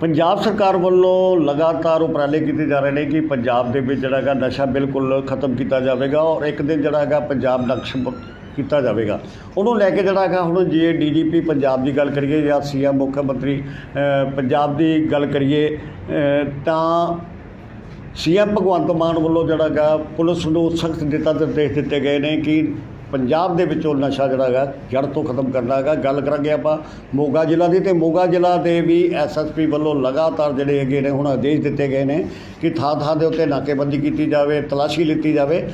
ਪੰਜਾਬ ਸਰਕਾਰ ਵੱਲੋਂ ਲਗਾਤਾਰ ਉਪਰਾਲੇ ਕੀਤੇ ਜਾ ਰਹੇ ਨੇ ਕਿ ਪੰਜਾਬ ਦੇ ਵਿੱਚ ਜਿਹੜਾ ਹੈਗਾ ਨਸ਼ਾ ਬਿਲਕੁਲ ਖਤਮ ਕੀਤਾ ਜਾਵੇਗਾ ਔਰ ਇੱਕ ਦਿਨ ਜਿਹੜਾ ਹੈਗਾ ਪੰਜਾਬ ਨਕਸ਼ ਕੀਤਾ ਜਾਵੇਗਾ। ਉਹਨੂੰ ਲੈ ਕੇ ਜਿਹੜਾ ਹੈਗਾ ਹੁਣ ਜੇ ਡੀਜੀਪੀ ਪੰਜਾਬ ਦੀ ਗੱਲ ਕਰੀਏ ਜਾਂ ਸੀਐਮ ਮੁੱਖ ਮੰਤਰੀ ਪੰਜਾਬ ਦੀ ਗੱਲ ਕਰੀਏ ਅ, ਤਾਂ ਸੀਐਮ ਭਗਵੰਤ ਮਾਨ ਵੱਲੋਂ ਜਿਹੜਾ ਹੈਗਾ ਪੁਲਿਸ ਨੂੰ ਸਖਤ ਦਿੱਤਾ ਨਿਰਦੇਸ਼ ਦਿੱਤੇ ਗਏ ਨੇ ਕਿ ਪੰਜਾਬ ਦੇ ਵਿੱਚੋਂ ਨਸ਼ਾ ਜਿਹੜਾ ਹੈਗਾ, ਜੜ ਤੋਂ ਖਤਮ ਕਰਨਾ ਹੈਗਾ। ਗੱਲ ਕਰਾਂਗੇ ਆਪਾਂ ਮੋਗਾ ਜ਼ਿਲ੍ਹਾ ਦੀ ਤੇ ਮੋਗਾ ਜ਼ਿਲ੍ਹਾ ਦੇ ਵੀ ਐਸਐਸਪੀ ਵੱਲੋਂ ਲਗਾਤਾਰ ਜਿਹੜੇ ਹੈਗੇ ਨੇ, ਹੁਣ ਆਦੇਸ਼ ਦਿੱਤੇ ਗਏ ਨੇ ਕਿ ਥਾਂ ਥਾਂ ਦੇ ਉੱਤੇ ਨਾਕੇਬੰਦੀ ਕੀਤੀ ਜਾਵੇ, ਤਲਾਸ਼ੀ ਲਿੱਤੀ ਜਾਵੇ।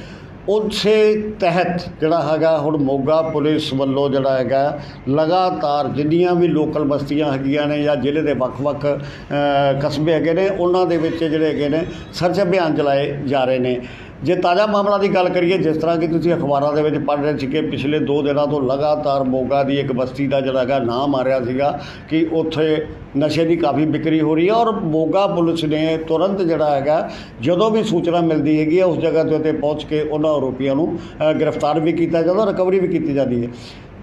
ਉਸੇ ਤਹਿਤ ਜਿਹੜਾ ਹੈਗਾ, ਹੁਣ ਮੋਗਾ ਪੁਲਿਸ ਵੱਲੋਂ ਜਿਹੜਾ ਹੈਗਾ, ਲਗਾਤਾਰ ਜਿੰਨੀਆਂ ਵੀ ਲੋਕਲ ਬਸਤੀਆਂ ਹੈਗੀਆਂ ਨੇ ਜਾਂ ਜ਼ਿਲ੍ਹੇ ਦੇ ਵੱਖ-ਵੱਖ ਕਸਬੇ ਹੈਗੇ ਨੇ, ਉਹਨਾਂ ਦੇ ਵਿੱਚ ਜਿਹੜੇ ਹੈਗੇ ਨੇ ਸਰਚ ਅਭਿਆਨ ਚਲਾਏ ਜਾ ਰਹੇ ਨੇ। ਜੇ ਤਾਜ਼ਾ ਮਾਮਲਾ ਦੀ ਗੱਲ ਕਰੀਏ, ਜਿਸ ਤਰ੍ਹਾਂ ਕਿ ਤੁਸੀਂ ਅਖਬਾਰਾਂ ਦੇ ਵਿੱਚ ਪੜ੍ਹ ਰਹੇ ਸੀ ਕਿ ਪਿਛਲੇ 2 ਦਿਨਾਂ ਤੋਂ ਲਗਾਤਾਰ ਮੋਗਾ ਦੀ ਇੱਕ ਬਸਤੀ ਦਾ ਜਿਹੜਾ ਹੈਗਾ ਨਾਮ ਆ ਰਿਹਾ ਸੀਗਾ ਕਿ ਉੱਥੇ ਨਸ਼ੇ ਦੀ ਕਾਫੀ ਵਿਕਰੀ ਹੋ ਰਹੀ ਹੈ ਔਰ ਮੋਗਾ ਪੁਲਿਸ ਨੇ ਤੁਰੰਤ ਜਿਹੜਾ ਹੈਗਾ, ਜਦੋਂ ਵੀ ਸੂਚਨਾ ਮਿਲਦੀ ਹੈਗੀ ਹੈ, ਉਸ ਜਗ੍ਹਾ ਦੇ ਉੱਤੇ ਪਹੁੰਚ ਕੇ ਉਹਨਾਂ ਆਰੋਪੀਆਂ ਨੂੰ ਗ੍ਰਿਫਤਾਰ ਵੀ ਕੀਤਾ ਜਾਂਦਾ, ਰਿਕਵਰੀ ਵੀ ਕੀਤੀ ਜਾਂਦੀ ਹੈ।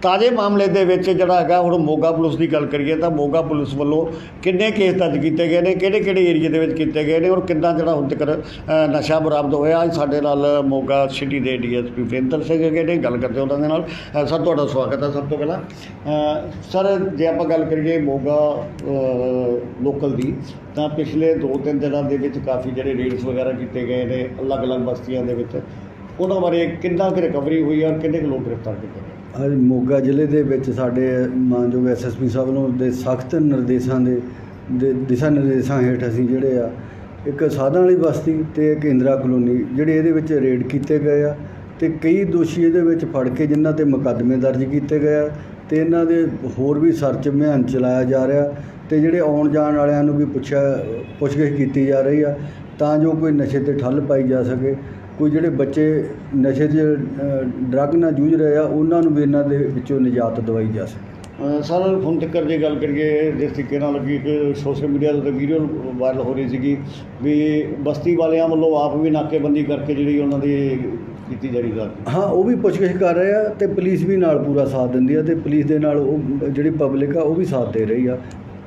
ਤਾਜ਼ੇ ਮਾਮਲੇ ਦੇ ਵਿੱਚ ਜਿਹੜਾ ਹੈਗਾ, ਹੁਣ ਮੋਗਾ ਪੁਲਿਸ ਦੀ ਗੱਲ ਕਰੀਏ ਤਾਂ ਮੋਗਾ ਪੁਲਿਸ ਵੱਲੋਂ ਕਿੰਨੇ ਕੇਸ ਦਰਜ ਕੀਤੇ ਗਏ ਨੇ ਕਿਹੜੇ ਕਿਹੜੇ ਏਰੀਏ ਦੇ ਵਿੱਚ ਕੀਤੇ ਗਏ ਨੇ ਔਰ ਕਿੰਨਾ ਜਿਹੜਾ ਹੁਣ ਤੱਕ ਨਸ਼ਾ ਬਰਾਮਦ ਹੋਇਆ। ਅੱਜ ਸਾਡੇ ਨਾਲ ਮੋਗਾ ਸਿਟੀ ਦੇ ਡੀਐਸਪੀ ਵਿੰਦਰ ਸਿੰਘ ਹੈਗੇ ਨੇ, ਗੱਲ ਕਰਦੇ ਉਹਨਾਂ ਦੇ ਨਾਲ। ਸਰ, ਤੁਹਾਡਾ ਸਵਾਗਤ ਹੈ ਸਭ ਤੋਂ ਪਹਿਲਾਂ। ਸਰ, ਜੇ ਆਪਾਂ ਗੱਲ ਕਰੀਏ ਮੋਗਾ ਲੋਕਲ ਦੀ, ਤਾਂ ਪਿਛਲੇ 2-3 ਦਿਨਾਂ ਦੇ ਵਿੱਚ ਕਾਫੀ ਜਿਹੜੇ ਰੇਡਸ ਵਗੈਰਾ ਕੀਤੇ ਗਏ ਨੇ, ਅਲੱਗ-ਅਲੱਗ ਬਸਤੀਆਂ ਦੇ ਵਿੱਚ। ਉਹਨਾਂ ਬਾਰੇ ਕਿੰਨਾ ਕੁ ਰਿਕਵਰੀ ਹੋਈ ਔਰ ਕਿੰਨੇ ਕੁ ਲੋਕ ਗ੍ਰਿਫਤਾਰ ਕੀਤੇ ਗਏ? ਅੱਜ ਮੋਗਾ ਜ਼ਿਲ੍ਹੇ ਦੇ ਵਿੱਚ ਸਾਡੇ ਮਾਨਯੋਗ ਐਸਐਸਪੀ ਸਾਹਿਬ ਨੂੰ ਦੇ ਸਖਤ ਨਿਰਦੇਸ਼ਾਂ ਦੇ ਦੇ ਦਿਸ਼ਾ ਨਿਰਦੇਸ਼ਾਂ ਹੇਠ ਅਸੀਂ ਜਿਹੜੇ ਆ, ਇੱਕ ਸਾਧਾਂ ਵਾਲੀ ਬਸਤੀ ਤੇ ਇੱਕ ਇੰਦਰਾ ਕਲੋਨੀ ਜਿਹੜੇ ਇਹਦੇ ਵਿੱਚ ਰੇਡ ਕੀਤੇ ਗਏ ਆ ਤੇ ਕਈ ਦੋਸ਼ੀ ਇਹਦੇ ਵਿੱਚ ਫੜ ਕੇ ਜਿਨ੍ਹਾਂ ਤੇ ਮੁਕੱਦਮੇ ਦਰਜ ਕੀਤੇ ਗਏ ਆ ਤੇ ਇਹਨਾਂ ਦੇ ਹੋਰ ਵੀ ਸਰਚ ਅਭਿਆਨ ਚਲਾਇਆ ਜਾ ਰਿਹਾ ਤੇ ਜਿਹੜੇ ਆਉਣ ਜਾਣ ਵਾਲਿਆਂ ਨੂੰ ਵੀ ਪੁੱਛਿਆ, ਪੁੱਛਗਿੱਛ ਕੀਤੀ ਜਾ ਰਹੀ ਆ ਤਾਂ ਜੋ ਕੋਈ ਨਸ਼ੇ ਤੇ ਠੱਲ ਪਾਈ ਜਾ ਸਕੇ। ਕੋਈ ਜਿਹੜੇ ਬੱਚੇ ਨਸ਼ੇ ਦੇ ਡਰੱਗ ਨਾਲ ਜੂਝ ਰਹੇ ਆ ਉਹਨਾਂ ਨੂੰ ਵੀ ਇਹਨਾਂ ਦੇ ਵਿੱਚੋਂ ਨਿਜਾਤ ਦਵਾਈ ਜਾ ਸਕੇ। ਸਰ ਹੁਣ ਤੱਕ ਜੇ ਗੱਲ ਕਰੀਏ ਜਿਸ ਤਰੀਕੇ ਨਾਲ ਕਿ ਇੱਕ ਸੋਸ਼ਲ ਮੀਡੀਆ ਤੇ ਵੀਡੀਓ ਵਾਇਰਲ ਹੋ ਰਹੀ ਸੀਗੀ ਵੀ ਬਸਤੀ ਵਾਲਿਆਂ ਵੱਲੋਂ ਆਪ ਵੀ ਨਾਕੇਬੰਦੀ ਕਰਕੇ ਜਿਹੜੀ ਉਹਨਾਂ ਦੀ ਕੀਤੀ ਜਾ ਰਹੀ ਗੱਲ ਹਾਂ ਉਹ ਵੀ ਪੁੱਛਗਿੱਛ ਕਰ ਰਹੇ ਆ ਤੇ ਪੁਲਿਸ ਵੀ ਨਾਲ ਪੂਰਾ ਸਾਥ ਦਿੰਦੀ ਆ ਤੇ ਪੁਲਿਸ ਦੇ ਨਾਲ ਉਹ ਜਿਹੜੀ ਪਬਲਿਕ ਆ ਉਹ ਵੀ ਸਾਥ ਦੇ ਰਹੀ ਆ।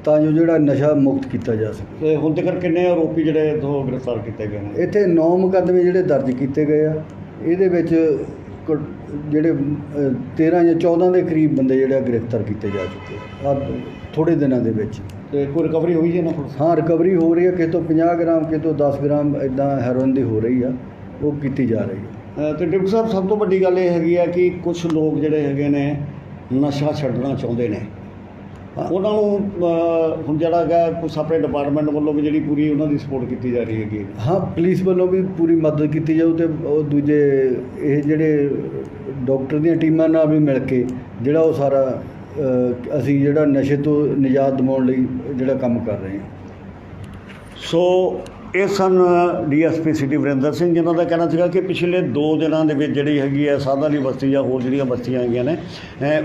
ਤਾਂ ਜੋ ਜਿਹੜਾ ਨਸ਼ਾ ਮੁਕਤ ਕੀਤਾ ਜਾ ਸਕੇ। ਤੇ ਹੁਣ ਤੱਕ ਕਿੰਨੇ ਆਰੋਪੀ ਜਿਹੜੇ ਇਥੋਂ ਗ੍ਰਿਫਤਾਰ ਕੀਤੇ ਗਏ ਨੇ? ਇੱਥੇ 9 ਮੁਕੱਦਮੇ ਜਿਹੜੇ ਦਰਜ ਕੀਤੇ ਗਏ ਆ। ਇਹਦੇ ਵਿੱਚ ਘੱਟ- ਜਿਹੜੇ ਅ, 13 ਜਾਂ 14 ਦੇ ਕਰੀਬ ਬੰਦੇ ਜਿਹੜੇ ਆ ਗ੍ਰਿਫਤਾਰ ਕੀਤੇ ਜਾ ਚੁੱਕੇ ਆ ਥੋੜੇ ਦਿਨਾਂ ਦੇ ਵਿੱਚ। ਤੇ ਕੋਈ ਰਿਕਵਰੀ ਹੋਈ ਜੀ ਇਹਨਾਂ ਕੋਲ? ਹਾਂ ਰਿਕਵਰੀ ਹੋ ਰਹੀ ਹੈ ਕਿਸੇ ਤੋਂ 50 ਗ੍ਰਾਮ ਕਿਸੇ ਤੋਂ 10 ਗ੍ਰਾਮ ਇਦਾਂ ਹੈਰੋਇਨ ਦੀ ਹੋ ਰਹੀ ਆ। ਉਹ ਕੀਤੀ ਜਾ ਰਹੀ ਹੈ ਅ, ਤੇ ਡਿਪਟੀ ਸਾਹਿਬ ਸਭ ਤੋਂ ਵੱਡੀ ਗੱਲ ਇਹ ਹੈਗੀ ਆ ਕਿ ਕੁਝ ਲੋਕ ਜਿਹੜੇ ਹੈਗੇ ਨੇ ਨਸ਼ਾ ਛੱਡਣਾ ਚਾਹੁੰਦੇ ਨੇ। ਉਹਨਾਂ ਨੂੰ ਹੁਣ ਜਿਹੜਾ ਹੈਗਾ ਕੁਛ ਆਪਣੇ ਡਿਪਾਰਟਮੈਂਟ ਵੱਲੋਂ ਵੀ ਜਿਹੜੀ ਪੂਰੀ ਉਹਨਾਂ ਦੀ ਸਪੋਰਟ ਕੀਤੀ ਜਾ ਰਹੀ ਹੈਗੀ ਹਾਂ। ਪੁਲਿਸ ਵੱਲੋਂ ਵੀ ਪੂਰੀ ਮਦਦ ਕੀਤੀ ਜਾਊ ਤੇ ਉਹ ਦੂਜੇ ਇਹ ਜਿਹੜੇ ਡਾਕਟਰ ਦੀਆਂ ਟੀਮਾਂ ਨਾਲ ਵੀ ਮਿਲ ਕੇ ਜਿਹੜਾ ਉਹ ਸਾਰਾ ਅ, ਅਸੀਂ ਜਿਹੜਾ ਨਸ਼ੇ ਤੋਂ ਨਿਜਾਤ ਦਿਵਾਉਣ ਲਈ ਜਿਹੜਾ ਕੰਮ ਕਰ ਰਹੇ ਹਾਂ। ਸੋ ਇਹ ਸਨ ਡੀਐਸਪੀ ਸਿਟੀ ਵਰਿੰਦਰ ਸਿੰਘ, ਜਿਨ੍ਹਾਂ ਦਾ ਕਹਿਣਾ ਸੀਗਾ ਕਿ ਪਿਛਲੇ 2 ਦਿਨਾਂ ਦੇ ਵਿੱਚ ਜਿਹੜੀ ਹੈਗੀ ਹੈ ਸਾਧਾਂ ਦੀ ਬਸਤੀ ਜਾਂ ਹੋਰ ਜਿਹੜੀਆਂ ਬਸਤੀਆਂ ਹੈਗੀਆਂ ਨੇ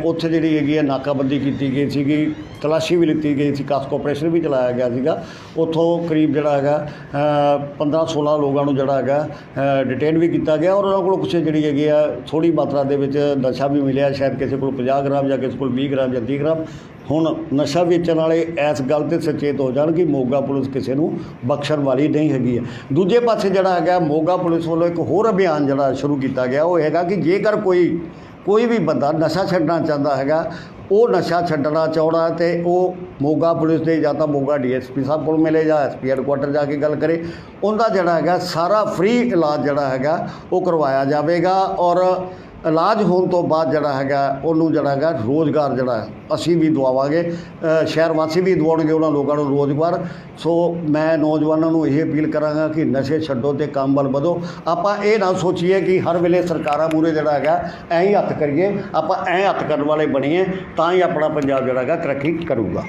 ਉੱਥੇ ਜਿਹੜੀ ਹੈਗੀ ਹੈ ਨਾਕਾਬੰਦੀ ਕੀਤੀ ਗਈ ਸੀਗੀ, ਤਲਾਸ਼ੀ ਵੀ ਲਿੱਤੀ ਗਈ ਸੀ, ਕਾਸਕੋ ਆਪਰੇਸ਼ਨ ਵੀ ਚਲਾਇਆ ਗਿਆ ਸੀਗਾ। ਉੱਥੋਂ ਕਰੀਬ ਜਿਹੜਾ ਹੈਗਾ 15 16 ਲੋਕਾਂ ਨੂੰ ਜਿਹੜਾ ਹੈਗਾ ਡਿਟੇਨ ਵੀ ਕੀਤਾ ਗਿਆ ਔਰ ਉਹਨਾਂ ਕੋਲ ਕੁਛ ਜਿਹੜੀ ਹੈਗੀ ਆ ਥੋੜੀ ਮਾਤਰਾ ਦੇ ਵਿੱਚ ਨਸ਼ਾ ਵੀ ਮਿਲਿਆ, ਸ਼ਾਇਦ ਕਿਸੇ ਕੋਲ 50 ਗ੍ਰਾਮ ਜਾਂ ਕਿਸੇ ਕੋਲ 20 ਗ੍ਰਾਮ ਜਾਂ 30 ਗ੍ਰਾਮ। ਹੁਣ ਨਸ਼ਾ ਵੇਚਣ ਵਾਲੇ ਇਸ ਗੱਲ ਤੇ ਸੁਚੇਤ ਹੋ ਜਾਣ ਕਿ ਮੋਗਾ ਪੁਲਿਸ ਕਿਸੇ ਨੂੰ ਬਖਸ਼ਣ ਵਾਲੀ ਨਹੀਂ ਹੈਗੀ ਹੈ। ਦੂਜੇ ਪਾਸੇ ਜਿਹੜਾ ਹੈਗਾ, ਮੋਗਾ ਪੁਲਿਸ ਵੱਲੋਂ ਇੱਕ ਹੋਰ ਅਭਿਆਨ ਜਿਹੜਾ ਸ਼ੁਰੂ ਕੀਤਾ ਗਿਆ, ਉਹ ਹੈਗਾ ਕਿ ਜੇਕਰ ਕੋਈ ਕੋਈ ਵੀ ਬੰਦਾ ਨਸ਼ਾ ਛੱਡਣਾ ਚਾਹੁੰਦਾ ਹੈਗਾ, ਉਹ ਨਸ਼ਾ ਛੱਡਣਾ ਚਾਹੁੰਦਾ ਹੈ ਤੇ ਉਹ ਮੋਗਾ ਪੁਲਿਸ ਦੇ ਜਾਂ ਤਾਂ ਮੋਗਾ ਡੀਐਸਪੀ ਸਾਹਿਬ ਕੋਲ ਮਿਲੇ ਜਾਂ ਐਸਪੀ ਹੈਡਕੁਆਟਰ ਜਾ ਕੇ ਗੱਲ ਕਰੇ, ਉਹਦਾ ਜਿਹੜਾ ਹੈਗਾ, ਸਾਰਾ ਫ੍ਰੀ ਇਲਾਜ ਜਿਹੜਾ ਹੈਗਾ, ਉਹ ਕਰਵਾਇਆ ਜਾਵੇਗਾ ਔਰ ਇਲਾਜ ਹੋਣ ਤੋਂ ਬਾਅਦ ਜਿਹੜਾ ਹੈਗਾ, ਉਹਨੂੰ ਜਿਹੜਾ ਹੈਗਾ ਰੋਜ਼ਗਾਰ ਜਿਹੜਾ, ਅਸੀਂ ਵੀ ਦਵਾਵਾਂਗੇ। ਸ਼ਹਿਰ ਵਾਸੀ ਵੀ ਦਵਾਉਣਗੇ ਉਹਨਾਂ ਲੋਕਾਂ ਨੂੰ ਰੋਜ਼ਗਾਰ। ਸੋ ਮੈਂ ਨੌਜਵਾਨਾਂ ਨੂੰ ਇਹ ਅਪੀਲ ਕਰਾਂਗਾ ਕਿ ਨਸ਼ੇ ਛੱਡੋ ਤੇ ਕੰਮ ਵੱਲ ਵਧੋ। ਆਪਾਂ ਇਹ ਨਾ ਸੋਚੀਏ ਕਿ ਹਰ ਵੇਲੇ ਸਰਕਾਰਾਂ ਮੂਰੇ ਜਿਹੜਾ ਹੈਗਾ, ਐਂ ਹੀ ਹੱਥ ਕਰੀਏ। ਆਪਾਂ ਐਂ ਹੱਥ ਕਰਨ ਵਾਲੇ ਬਣੀਏ, ਤਾਂ ਹੀ ਆਪਣਾ ਪੰਜਾਬ ਜਿਹੜਾ ਹੈਗਾ ਤਰੱਕੀ ਕਰੂਗਾ।